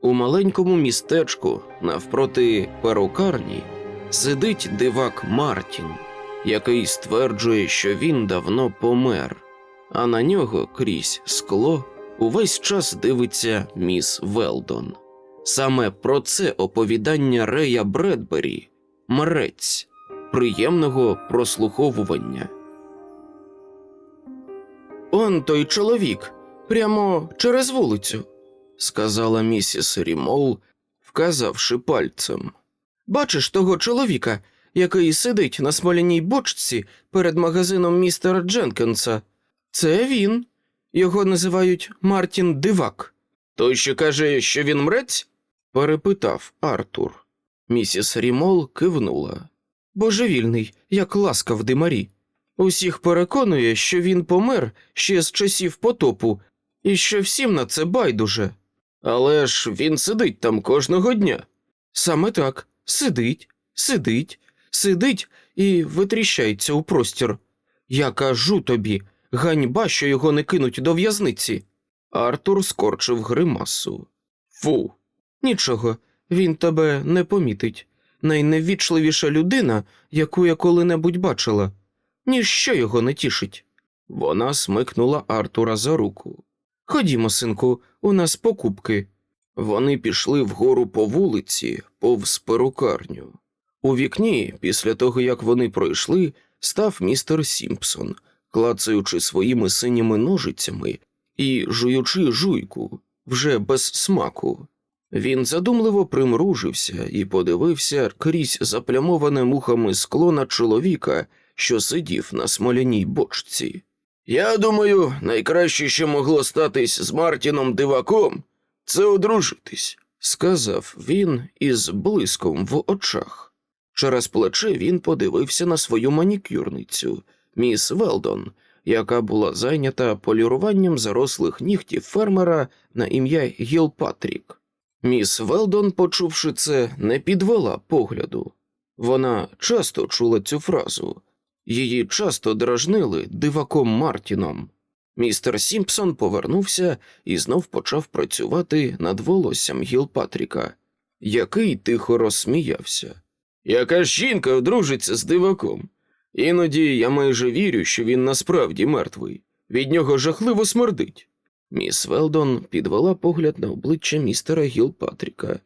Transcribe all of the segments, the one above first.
У маленькому містечку навпроти перукарні сидить дивак Мартін, який стверджує, що він давно помер, а на нього крізь скло увесь час дивиться міс Велдон. Саме про це оповідання Рея Бредбері Мрець. Приємного прослуховування. Он той чоловік, прямо через вулицю, сказала місіс Рімол, вказавши пальцем. Бачиш того чоловіка, який сидить на смоляній бочці перед магазином містера Дженкінса? Це він. Його називають Мартін Дивак. Той, що каже, що він мрець? перепитав Артур. Місіс Рімол кивнула. Божевільний, як ласка в димарі. Усіх переконує, що він помер ще з часів потопу, і що всім на це байдуже. Але ж він сидить там кожного дня. Саме так, сидить, сидить, сидить і витріщається у простір. Я кажу тобі, ганьба, що його не кинуть до в'язниці. Артур скорчив гримасу. Фу. Нічого, він тебе не помітить. Найневічливіша людина, яку я коли-небудь бачила. Ніщо його не тішить. Вона смикнула Артура за руку. Ходімо, синку, у нас покупки. Вони пішли вгору по вулиці, повз перукарню. У вікні, після того як вони пройшли, став містер Сімпсон, клацаючи своїми синіми ножицями і жуючи жуйку, вже без смаку. Він задумливо примружився і подивився крізь заплямоване мухами скло на чоловіка, що сидів на смоляній бочці. Я думаю, найкраще, що могло статись з Мартіном Диваком, це одружитись, сказав він із блиском в очах. Через плече він подивився на свою манікюрницю, міс Велдон, яка була зайнята поліруванням зарослих нігтів фермера на ім'я Гілпатрік. Міс Велдон, почувши це, не підвела погляду. Вона часто чула цю фразу, її часто дражнили диваком Мартіном. Містер Сімпсон повернувся і знов почав працювати над волоссям Гілпатріка, який тихо розсміявся. Яка жінка одружиться з диваком? Іноді я майже вірю, що він насправді мертвий. Від нього жахливо смердить. Міс Велдон підвела погляд на обличчя містера Гілпатріка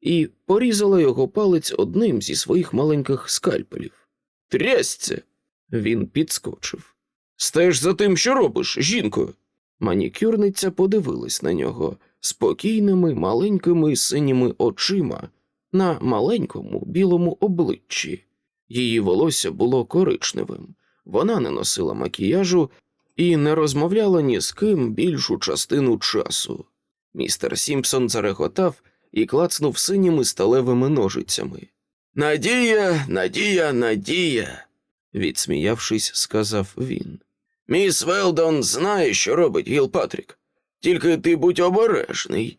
і порізала його палець одним зі своїх маленьких скальпелів. Трясця! Він підскочив. Стеж за тим, що робиш, жінко. Манікюрниця подивилась на нього спокійними маленькими синіми очима на маленькому білому обличчі. Її волосся було коричневим, вона не носила макіяжу і не розмовляла ні з ким більшу частину часу. Містер Сімпсон зареготав і клацнув синіми сталевими ножицями. Надія, надія, надія, відсміявшись, сказав він. Міс Велдон знає, що робить Гілпатрік. Тільки ти будь обережний.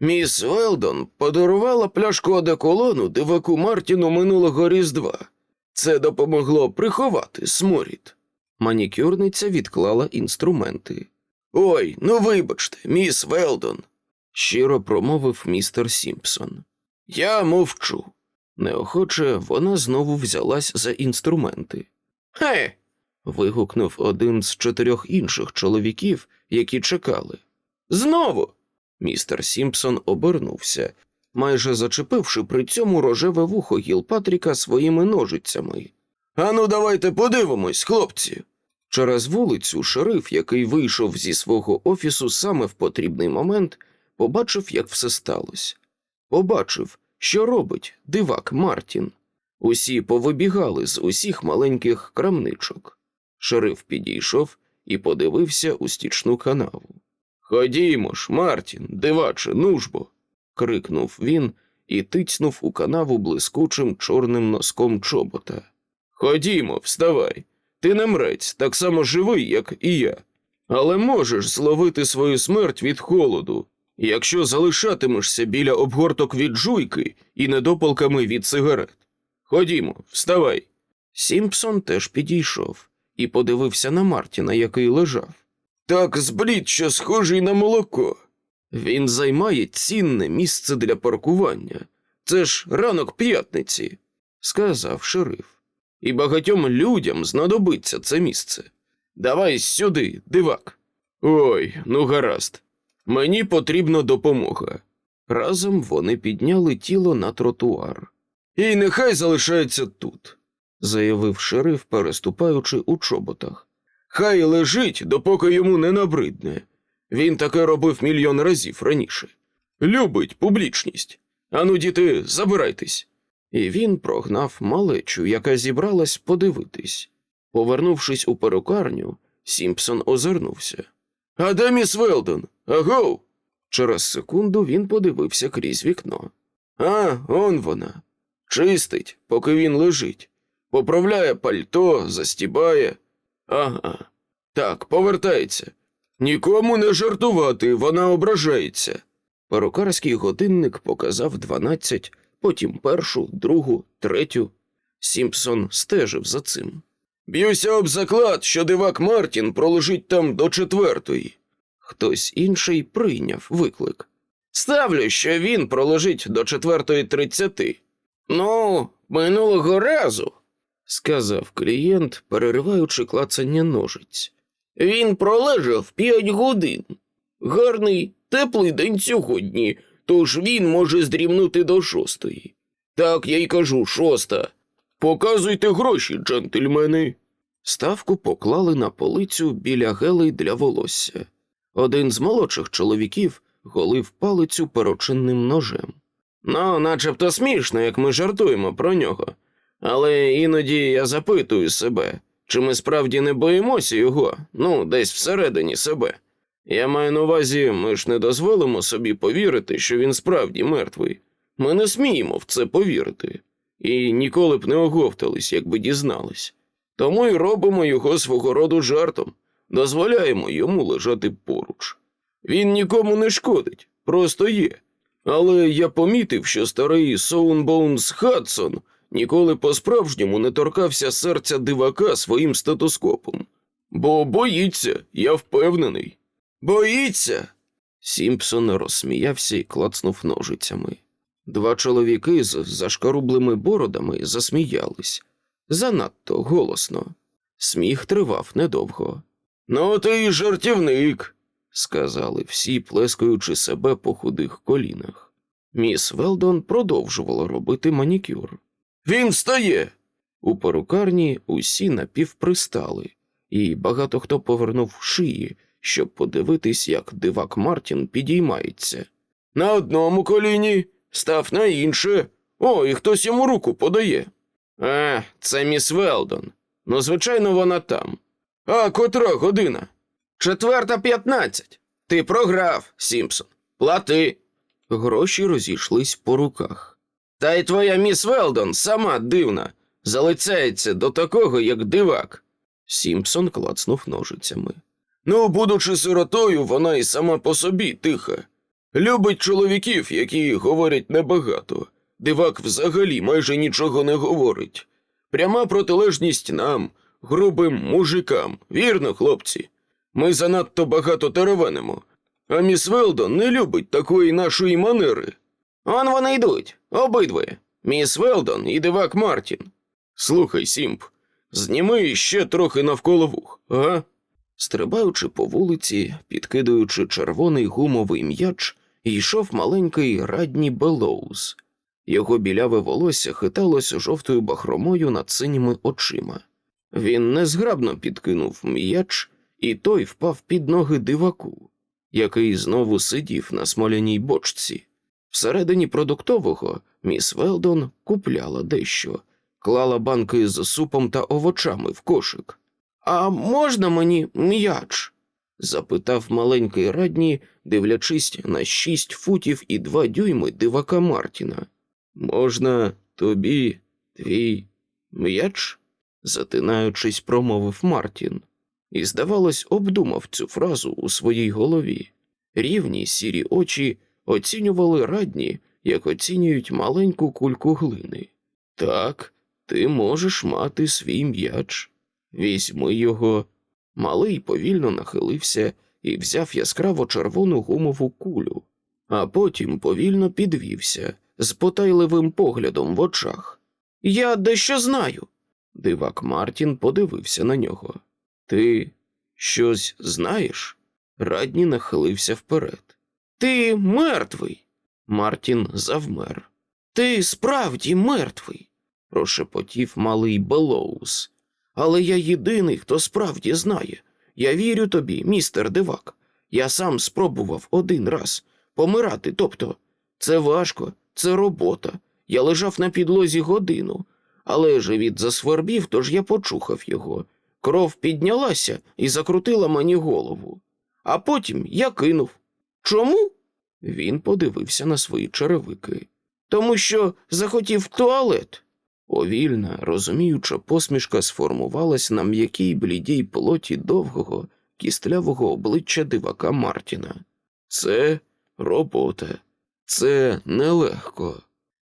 Міс Велдон подарувала пляшку одеколону диваку Мартіну минулого різдва. Це допомогло приховати сморід. Манікюрниця відклала інструменти. Ой, ну вибачте, міс Велдон, щиро промовив містер Сімпсон. Я мовчу. Неохоче вона знову взялась за інструменти. Ге. вигукнув один з чотирьох інших чоловіків, які чекали. Знову. Містер Сімпсон обернувся, майже зачепивши при цьому рожеве вухо Гілпатріка своїми ножицями. Ану, давайте подивимось, хлопці. Через вулицю шериф, який вийшов зі свого офісу саме в потрібний момент, побачив, як все сталося. Побачив, що робить дивак Мартін. Усі повибігали з усіх маленьких крамничок. Шериф підійшов і подивився у стічну канаву. Ходімо ж, Мартін, диваче, нужбо. крикнув він і тицьнув у канаву блискучим чорним носком чобота. Ходімо, вставай. Ти не мрець, так само живий, як і я. Але можеш зловити свою смерть від холоду, якщо залишатимешся біля обгорток від жуйки і недопалками від сигарет. Ходімо, вставай. Сімпсон теж підійшов і подивився на Мартіна, який лежав. Так зблід, що схожий на молоко. Він займає цінне місце для паркування. Це ж ранок п'ятниці, сказав шериф. І багатьом людям знадобиться це місце. Давай сюди, дивак. Ой, ну гаразд. Мені потрібна допомога. Разом вони підняли тіло на тротуар. І нехай залишається тут, заявив шериф, переступаючи у чоботах. Хай лежить, допоки йому не набридне. Він таке робив мільйон разів раніше. Любить публічність. Ану, діти, забирайтесь. І він прогнав малечу, яка зібралась подивитись. Повернувшись у перукарню, Сімпсон озирнувся. А де міс Велдон? Агоу? Через секунду він подивився крізь вікно. А, он вона. Чистить, поки він лежить. Поправляє пальто, застібає. Ага. Так, повертається. Нікому не жартувати, вона ображається. Перукарський годинник показав дванадцять, потім першу, другу, третю. Сімпсон стежив за цим. Б'юся об заклад, що дивак Мартін пролежить там до четвертої. Хтось інший прийняв виклик. Ставлю, що він пролежить до четвертої тридцяти. Ну, минулого разу, сказав клієнт, перериваючи клацання ножиць. Він пролежав п'ять годин. Гарний, теплий день сьогодні, тож він може здрімнути до шостої. Так я й кажу, шоста. Показуйте гроші, джентльмени. Ставку поклали на полицю біля гелей для волосся. Один з молодших чоловіків голив палицю перочинним ножем. Ну, начебто смішно, як ми жартуємо про нього. Але іноді я запитую себе, чи ми справді не боїмося його, ну, десь всередині себе. Я маю на увазі, ми ж не дозволимо собі повірити, що він справді мертвий. Ми не сміємо в це повірити, і ніколи б не оговтались, якби дізнались. Тому й робимо його свого роду жартом, дозволяємо йому лежати поруч. Він нікому не шкодить, просто є. Але я помітив, що старий Соунбоунс Хадсон ніколи по-справжньому не торкався серця дивака своїм стетоскопом. Бо боїться, я впевнений. Боїться. Сімпсон розсміявся і клацнув ножицями. Два чоловіки з зашкарублими бородами засміялись занадто голосно. Сміх тривав недовго. Ну, ти жартівник, сказали всі, плескаючи себе по худих колінах. Міс Велдон продовжувала робити манікюр. Він встає. У перукарні усі напівпристали, і багато хто повернув шиї, щоб подивитись, як дивак Мартін підіймається. На одному коліні, став на інше. О, і хтось йому руку подає. А, це міс Велдон. Ну, звичайно, вона там. А котра година? Четверта п'ятнадцять. Ти програв, Сімпсон. Плати. Гроші розійшлись по руках. Та й твоя міс Велдон сама дивна, залицяється до такого, як дивак. Сімпсон клацнув ножицями. Ну, будучи сиротою, вона і сама по собі тиха. Любить чоловіків, які говорять небагато. Дивак взагалі майже нічого не говорить. Пряма протилежність нам, грубим мужикам, вірно, хлопці. Ми занадто багато теревенимо, а міс Велдон не любить такої нашої манери. Он вони йдуть, обидвоє. Міс Велдон і дивак Мартін. Слухай, Сімп, зніми ще трохи навколо вух, ага? Стрибаючи по вулиці, підкидуючи червоний гумовий м'яч, йшов маленький радній Белоуз. Його біляве волосся хиталося жовтою бахромою над синіми очима. Він незграбно підкинув м'яч, і той впав під ноги диваку, який знову сидів на смоляній бочці. Всередині продуктового міс Велдон купляла дещо, клала банки з супом та овочами в кошик. А можна мені м'яч? запитав маленький радній, дивлячись на шість футів і два дюйми дивака Мартіна. Можна тобі твій м'яч? затинаючись, промовив Мартін, і, здавалось, обдумав цю фразу у своїй голові. Рівні сірі очі оцінювали радні, як оцінюють маленьку кульку глини. Так, ти можеш мати свій м'яч. Візьми його. Малий повільно нахилився і взяв яскраво червону гумову кулю, а потім повільно підвівся з потайливим поглядом в очах. Я дещо знаю. Дивак Мартін подивився на нього. Ти щось знаєш? Радні нахилився вперед. Ти мертвий. Мартін завмер. Ти справді мертвий, прошепотів малий Белоус. Але я єдиний, хто справді знає. Я вірю тобі, містер дивак. Я сам спробував один раз помирати. Тобто, це важко, це робота. Я лежав на підлозі годину, але живіт засвербів, тож я почухав його. Кров піднялася і закрутила мені голову. А потім я кинув. Чому? Він подивився на свої черевики. Тому що захотів туалет. Повільна, розуміюча посмішка сформувалась на м'якій блідій плоті довгого, кістлявого обличчя дивака Мартіна. Це робота, це нелегко.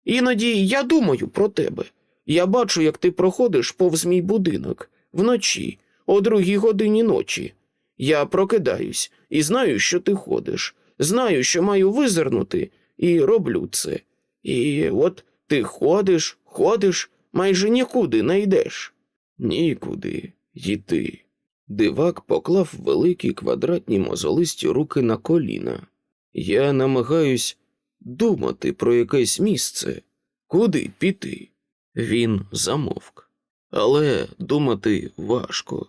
Іноді я думаю про тебе. Я бачу, як ти проходиш повз мій будинок вночі, о другій годині ночі. Я прокидаюсь і знаю, що ти ходиш. Знаю, що маю визирнути, і роблю це. І от ти ходиш, ходиш, майже нікуди не йдеш. Нікуди йти. Дивак поклав великі квадратні мозолисті руки на коліна. Я намагаюсь думати про якесь місце, куди піти. Він замовк. Але думати важко.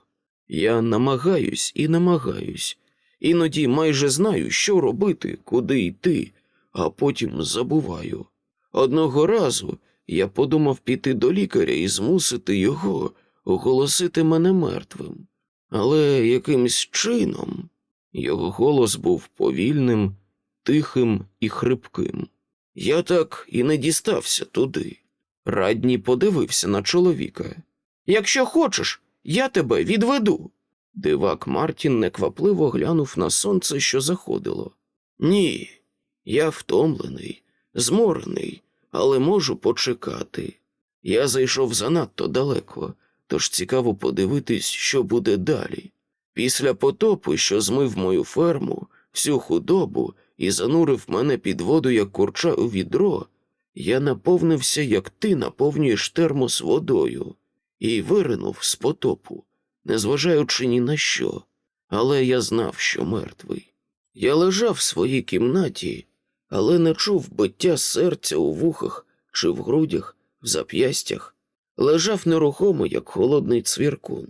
Я намагаюсь і намагаюсь. Іноді майже знаю, що робити, куди йти, а потім забуваю. Одного разу я подумав піти до лікаря і змусити його оголосити мене мертвим. Але якимсь чином його голос був повільним, тихим і хрипким. Я так і не дістався туди. Радні подивився на чоловіка. Якщо хочеш, я тебе відведу. Дивак Мартін неквапливо глянув на сонце, що заходило. Ні, я втомлений, зморений, але можу почекати. Я зайшов занадто далеко, тож цікаво подивитись, що буде далі. Після потопу, що змив мою ферму, всю худобу і занурив мене під воду, як курча у відро, я наповнився, як ти наповнюєш термос водою, і виринув з потопу, незважаючи ні на що, але я знав, що мертвий. Я лежав в своїй кімнаті, але не чув биття серця у вухах чи в грудях, в зап'ястях, лежав нерухомо, як холодний цвіркун.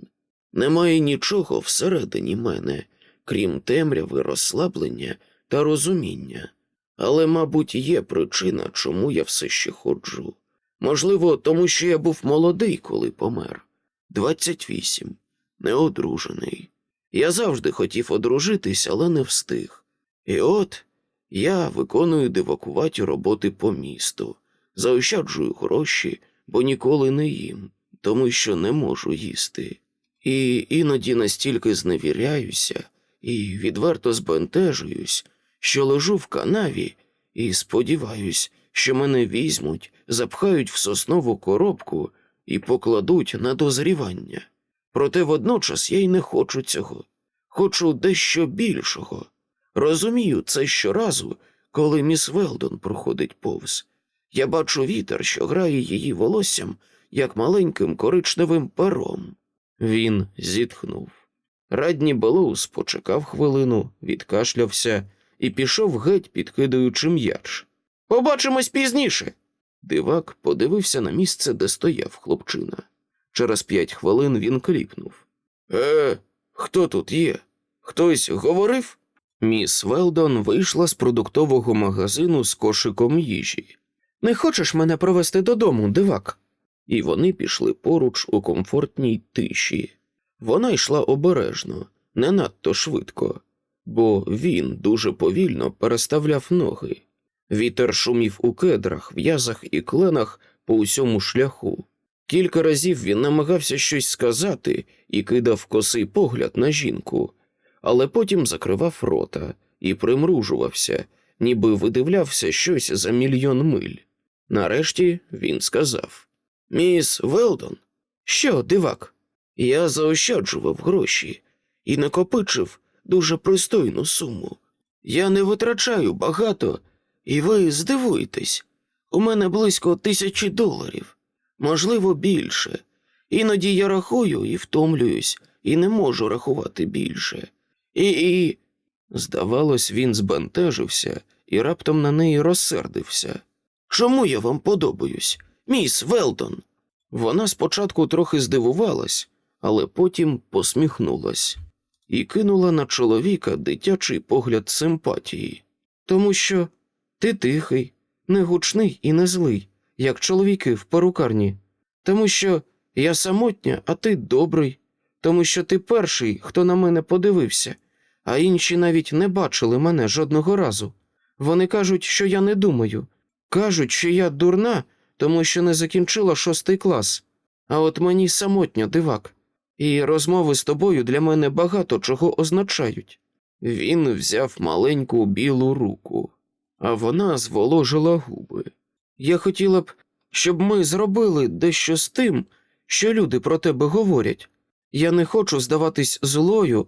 Немає нічого всередині мене, крім темряви, розслаблення та розуміння. Але, мабуть, є причина, чому я все ще ходжу. Можливо, тому що я був молодий, коли помер. Двадцять вісім, неодружений. Я завжди хотів одружитись, але не встиг. І от я виконую дивакуваті роботи по місту, заощаджую гроші, бо ніколи не їм, тому що не можу їсти. І іноді настільки зневіряюся і відверто збентежуюсь, що лежу в канаві і сподіваюсь, що мене візьмуть, запхають в соснову коробку і покладуть на дозрівання. Проте водночас я й не хочу цього. Хочу дещо більшого. Розумію це щоразу, коли міс Велдон проходить повз. Я бачу вітер, що грає її волоссям, як маленьким коричневим пером. Він зітхнув. Радні Белоус почекав хвилину, відкашлявся і пішов геть, підкидаючи м'яч. Побачимось пізніше. Дивак подивився на місце, де стояв хлопчина. Через п'ять хвилин він кліпнув. Е, хто тут є? Хтось говорив? Міс Велдон вийшла з продуктового магазину з кошиком їжі. Не хочеш мене провести додому, дивак? І вони пішли поруч у комфортній тиші. Вона йшла обережно, не надто швидко, бо він дуже повільно переставляв ноги. Вітер шумів у кедрах, в'язах і кленах по усьому шляху. Кілька разів він намагався щось сказати і кидав косий погляд на жінку, але потім закривав рота і примружувався, ніби видивлявся щось за мільйон миль. Нарешті він сказав: Міс Велдон, що, дивак? Я заощаджував гроші і накопичив дуже пристойну суму. Я не витрачаю багато, і ви здивуєтесь. У мене близько тисячі доларів, можливо, більше. Іноді я рахую і втомлююсь, і не можу рахувати більше. І. і... Здавалось, він збентежився і раптом на неї розсердився. Чому я вам подобаюсь, міс Велдон? Вона спочатку трохи здивувалась, але потім посміхнулась і кинула на чоловіка дитячий погляд симпатії. Тому що ти тихий, не гучний і не злий, як чоловіки в перукарні. Тому що я самотня, а ти добрий, тому що ти перший, хто на мене подивився, а інші навіть не бачили мене жодного разу. Вони кажуть, що я не думаю, кажуть, що я дурна, тому що не закінчила шостий клас. А от мені самотньо, дивак, і розмови з тобою для мене багато чого означають. Він взяв маленьку білу руку, а вона зволожила губи. Я хотіла б, щоб ми зробили дещо з тим, що люди про тебе говорять. Я не хочу здаватись злою,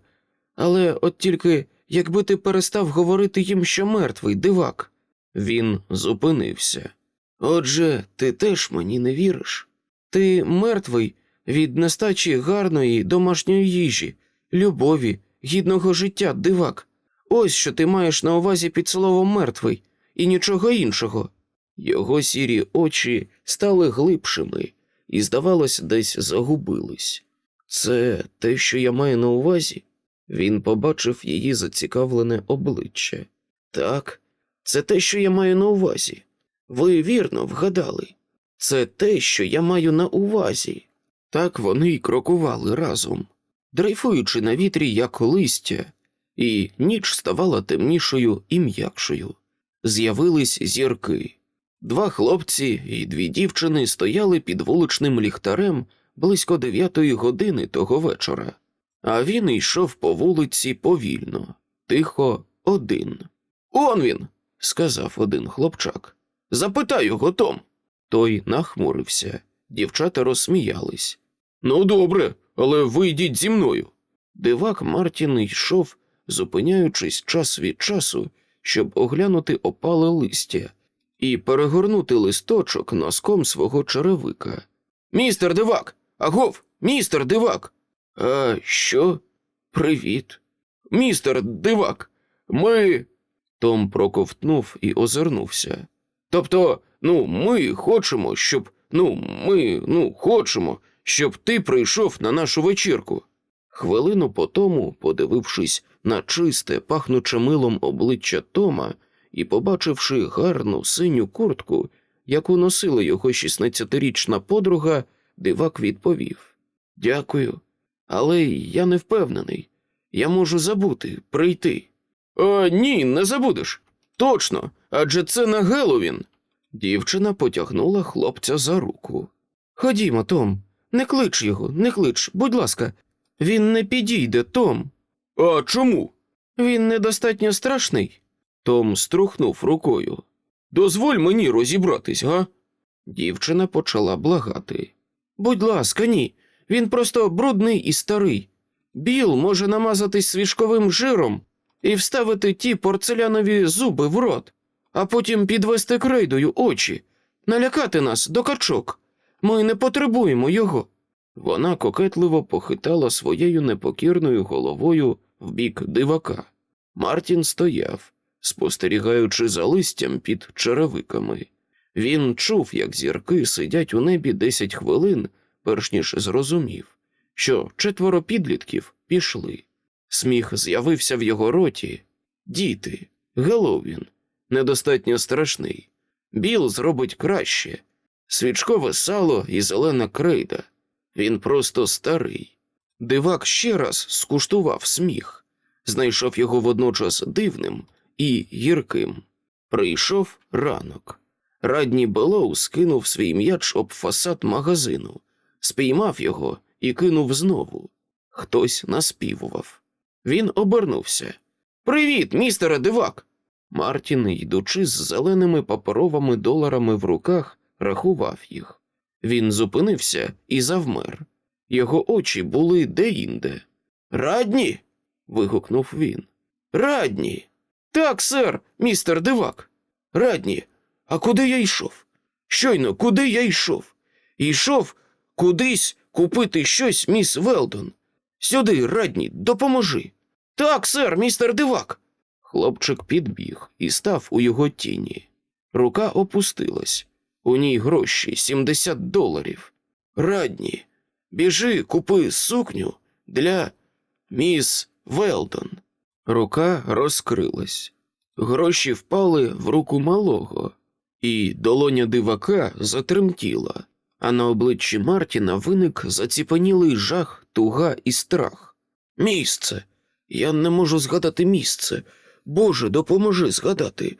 але от тільки якби ти перестав говорити їм, що мертвий, дивак. Він зупинився. Отже, ти теж мені не віриш. Ти мертвий від нестачі гарної домашньої їжі, любові, гідного життя, дивак. Ось що ти маєш на увазі під словом мертвий, і нічого іншого. Його сірі очі стали глибшими і, здавалось, десь загубились. Це те, що я маю на увазі? Він побачив її зацікавлене обличчя. Так, це те, що я маю на увазі. Ви вірно вгадали. Це те, що я маю на увазі. Так вони й крокували разом, дрейфуючи на вітрі, як листя, і ніч ставала темнішою і м'якшою. З'явились зірки. Два хлопці і дві дівчини стояли під вуличним ліхтарем близько дев'ятої години того вечора, а він йшов по вулиці повільно, тихо, один. Он він, сказав один хлопчак. Запитай його, Том. Той нахмурився. Дівчата розсміялись. Ну, добре, але ви йдіть зі мною. Дивак Мартін йшов, зупиняючись час від часу, щоб оглянути опале листя і перегорнути листочок носком свого черевика. Містер дивак! Агов, містер дивак. А що? Привіт. Містер дивак. Ми. Том проковтнув і озирнувся. Тобто, ну, ми хочемо, щоб. Ну, ми, ну, хочемо, щоб ти прийшов на нашу вечірку. Хвилину по тому, подивившись на чисте, пахнуче милом обличчя Тома і побачивши гарну синю куртку, яку носила його 16-річна подруга, дивак відповів: Дякую, але я не впевнений. Я можу забути, прийти. «А, ні, не забудеш. Точно, адже це на Геловін. Дівчина потягнула хлопця за руку. Ходімо, Том, не клич його, не клич, будь ласка, він не підійде, Том. А чому? Він недостатньо страшний. Том струхнув рукою. Дозволь мені розібратись, га? Дівчина почала благати. Будь ласка, ні. Він просто брудний і старий. Біл може намазатись свіжковим жиром і вставити ті порцелянові зуби в рот, а потім підвести крейдою очі, налякати нас до качок. Ми не потребуємо його. Вона кокетливо похитала своєю непокірною головою в бік дивака. Мартін стояв, спостерігаючи за листям під черевиками. Він чув, як зірки сидять у небі десять хвилин, перш ніж зрозумів, що четверо підлітків пішли. Сміх з'явився в його роті. Діти, Геловін, недостатньо страшний. Біл зробить краще. Свічкове сало і зелена крейда. Він просто старий. Дивак ще раз скуштував сміх, знайшов його водночас дивним і гірким. Прийшов ранок. Радні Белоу скинув свій м'яч об фасад магазину, спіймав його і кинув знову. Хтось наспівував. Він обернувся. Привіт, містере дивак. Мартін, йдучи з зеленими паперовими доларами в руках, рахував їх. Він зупинився і завмер. Його очі були деінде. Радні? вигукнув він. Радні. Так, сер, містер дивак. Радні, а куди я йшов? Щойно, куди я йшов? Йшов кудись купити щось, міс Велдон. Сюди, радні, допоможи. Так, сер, містер дивак. Хлопчик підбіг і став у його тіні. Рука опустилась. У ній гроші 70 доларів. Радні, біжи, купи сукню для міс Велдон. Рука розкрилась. Гроші впали в руку малого, і долоня дивака затремтіла, а на обличчі Мартіна виник заціпанілий жах, туга і страх. Місце. Я не можу згадати місце. Боже, допоможи згадати.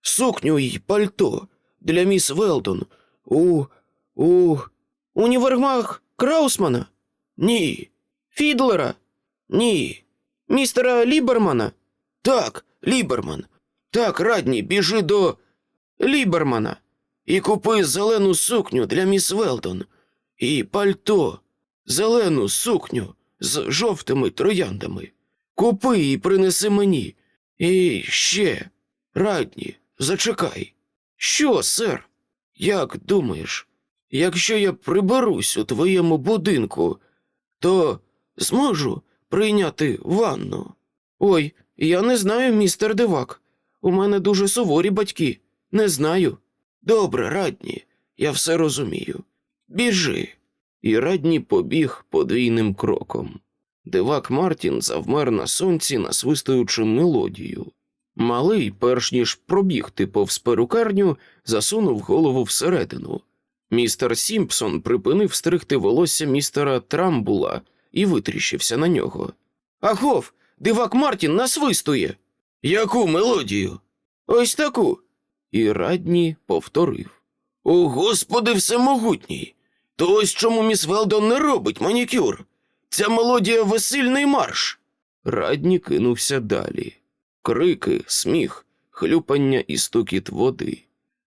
Сукню й пальто для міс Велдон у. у. універмаг Краусмана? Ні. Фідлера? Ні. Містера Лібермана? Так, Ліберман. Так, радні, біжи до Лібермана і купи зелену сукню для міс Велдон і пальто, зелену сукню з жовтими трояндами. Купи і принеси мені. І ще, радні, зачекай. Що, сер? Як думаєш, якщо я приберусь у твоєму будинку, то зможу прийняти ванну? Ой, я не знаю, містер дивак. У мене дуже суворі батьки. Не знаю. Добре, радні, я все розумію. Біжи. І радні побіг подвійним кроком. Дивак Мартін завмер на сонці, насвистуючи мелодію. Малий, перш ніж пробігти повз перукарню, засунув голову всередину. Містер Сімпсон припинив стригти волосся містера Трамбула і витріщився на нього. Агов, дивак Мартін насвистує. Яку мелодію? Ось таку. І радні повторив. О, господи, всемогутній. То ось чому міс Велдон не робить манікюр. Ця мелодія весільний марш. Радні кинувся далі. Крики, сміх, хлюпання і стукіт води.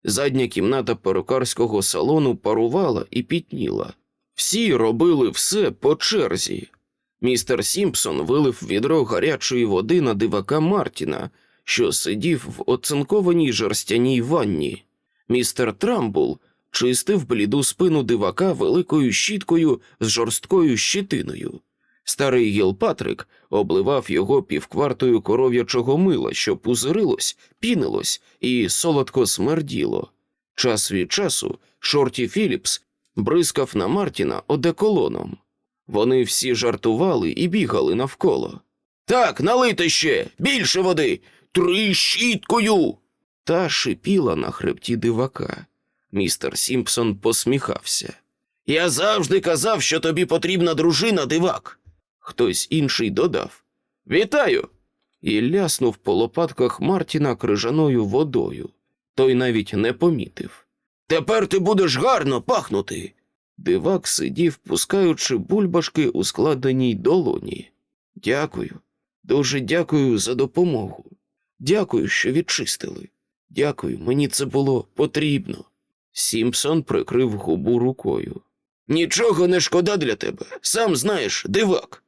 Задня кімната перукарського салону парувала і пітніла. Всі робили все по черзі. Містер Сімпсон вилив відро гарячої води на дивака Мартіна, що сидів в оцинкованій жерстяній ванні. Містер Трамбул чистив бліду спину дивака великою щіткою з жорсткою щитиною. Старий Гілпатрик обливав його півквартою коров'ячого мила, що пузирилось, пінилось і солодко смерділо. Час від часу Шорті Філіпс бризкав на Мартіна одеколоном. Вони всі жартували і бігали навколо. Так, налийте ще більше води, три щіткою. Та шипіла на хребті дивака. Містер Сімпсон посміхався. Я завжди казав, що тобі потрібна дружина, дивак. Хтось інший додав Вітаю! і ляснув по лопатках Мартіна крижаною водою. Той навіть не помітив. Тепер ти будеш гарно пахнути. Дивак сидів, пускаючи бульбашки у складеній долоні. Дякую, дуже дякую за допомогу. Дякую, що відчистили. Дякую, мені це було потрібно. Сімпсон прикрив губу рукою. Нічого не шкода для тебе, сам знаєш, дивак.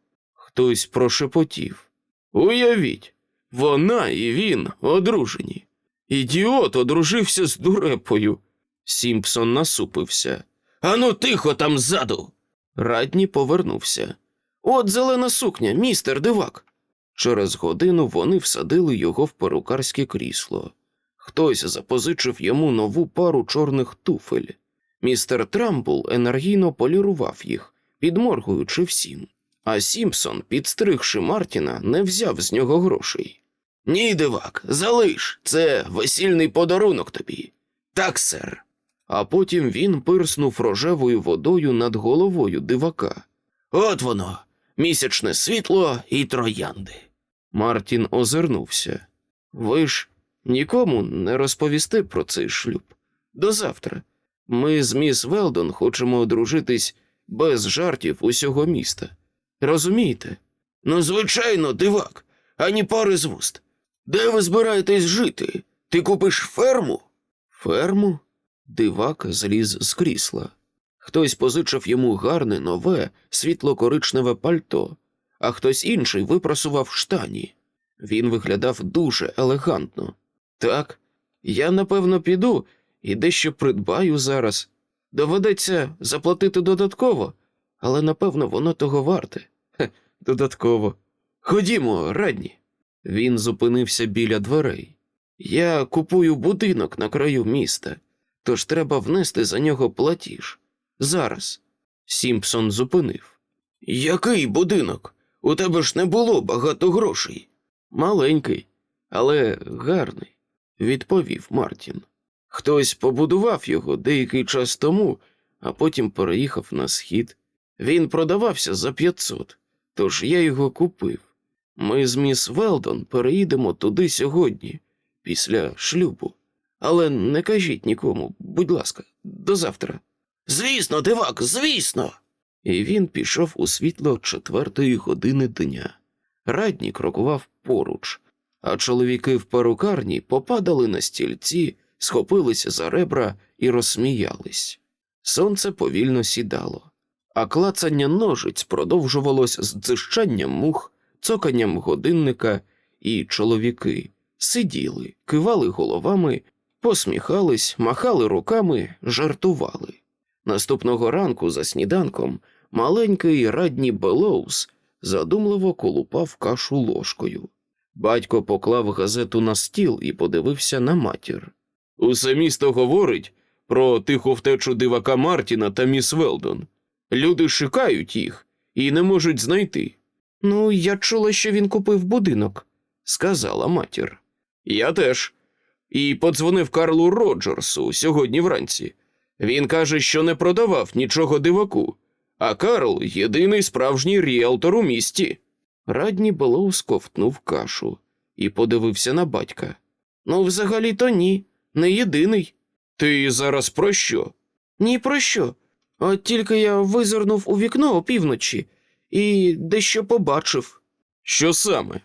Хтось прошепотів. Уявіть, вона і він одружені. Ідіот одружився з дурепою. Сімпсон насупився. Ану, тихо там ззаду. Радні повернувся. От зелена сукня, містер дивак. Через годину вони всадили його в перукарське крісло. Хтось запозичив йому нову пару чорних туфель. Містер Трамбул енергійно полірував їх, підморгуючи всім. А Сімпсон, підстригши Мартіна, не взяв з нього грошей. Ні, дивак, залиш, це весільний подарунок тобі. Так, сер. А потім він пирснув рожевою водою над головою дивака. От воно, місячне світло і троянди. Мартін озирнувся. Ви ж нікому не розповісти про цей шлюб. До завтра. Ми з міс Велдон хочемо одружитись без жартів усього міста. Розумієте? Ну, звичайно, дивак, ані пари з вуст. Де ви збираєтесь жити? Ти купиш ферму? Ферму? Дивак зліз з крісла. Хтось позичив йому гарне, нове, світло-коричневе пальто, а хтось інший випросував штані. Він виглядав дуже елегантно. Так, я напевно піду і дещо придбаю зараз. Доведеться заплатити додатково, але напевно воно того варте. Хе, додатково. Ходімо, радні. Він зупинився біля дверей. Я купую будинок на краю міста, тож треба внести за нього платіж. Зараз. Сімпсон зупинив. Який будинок? У тебе ж не було багато грошей. Маленький, але гарний, відповів Мартін. Хтось побудував його деякий час тому, а потім переїхав на схід. Він продавався за 500, тож я його купив. Ми з міс Велдон переїдемо туди сьогодні, після шлюбу. Але не кажіть нікому, будь ласка, до завтра. Звісно, дивак, звісно. І він пішов у світло четвертої години дня. Радні крокував поруч, а чоловіки в перукарні попадали на стільці, схопилися за ребра і розсміялись. Сонце повільно сідало, а клацання ножиць продовжувалось з дзищанням мух, цоканням годинника, і чоловіки сиділи, кивали головами, посміхались, махали руками, жартували. Наступного ранку за сніданком маленький радні Белоус задумливо колупав кашу ложкою. Батько поклав газету на стіл і подивився на матір. Усе місто говорить про тиху втечу дивака Мартіна та міс Велдон. Люди шукають їх і не можуть знайти. Ну, я чула, що він купив будинок, сказала матір. Я теж. І подзвонив Карлу Роджерсу сьогодні вранці. Він каже, що не продавав нічого диваку, а Карл єдиний справжній ріелтор у місті. Радні Белоу сковтнув кашу і подивився на батька. Ну, взагалі то ні, не єдиний. Ти зараз про що? Ні про що. От тільки я визирнув у вікно опівночі і дещо побачив. Що саме?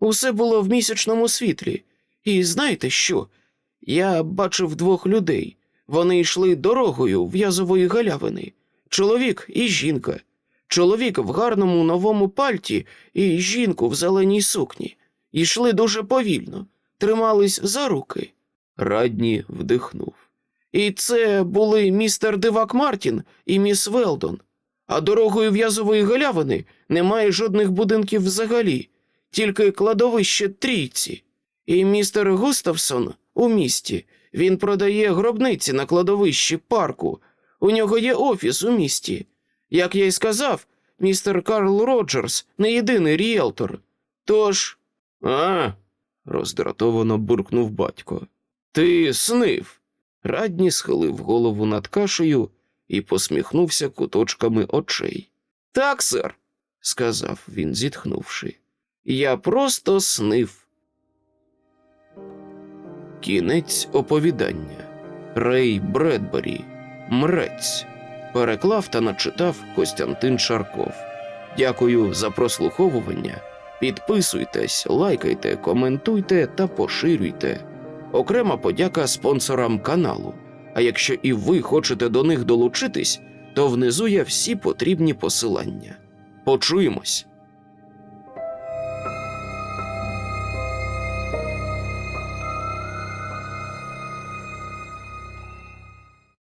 Усе було в місячному світлі. І знаєте що? Я бачив двох людей. Вони йшли дорогою в'язової галявини. Чоловік і жінка. Чоловік в гарному новому пальті і жінку в зеленій сукні. Йшли дуже повільно, тримались за руки. Радні вдихнув. І це були містер Дивак Мартін і міс Велдон. А дорогою в'язової галявини немає жодних будинків взагалі, тільки кладовище трійці. І містер Густавсон у місті. Він продає гробниці на кладовищі парку. У нього є офіс у місті. Як я й сказав, містер Карл Роджерс не єдиний ріелтор. Тож. А. роздратовано буркнув батько. Ти снив. Радні схилив голову над кашею і посміхнувся куточками очей. Так, сер, сказав він, зітхнувши. Я просто снив. Кінець оповідання. Рей Бредбері. Мрець. Переклав та начитав Костянтин Шарков. Дякую за прослуховування. Підписуйтесь, лайкайте, коментуйте та поширюйте. Окрема подяка спонсорам каналу. А якщо і ви хочете до них долучитись, то внизу є всі потрібні посилання. Почуємось!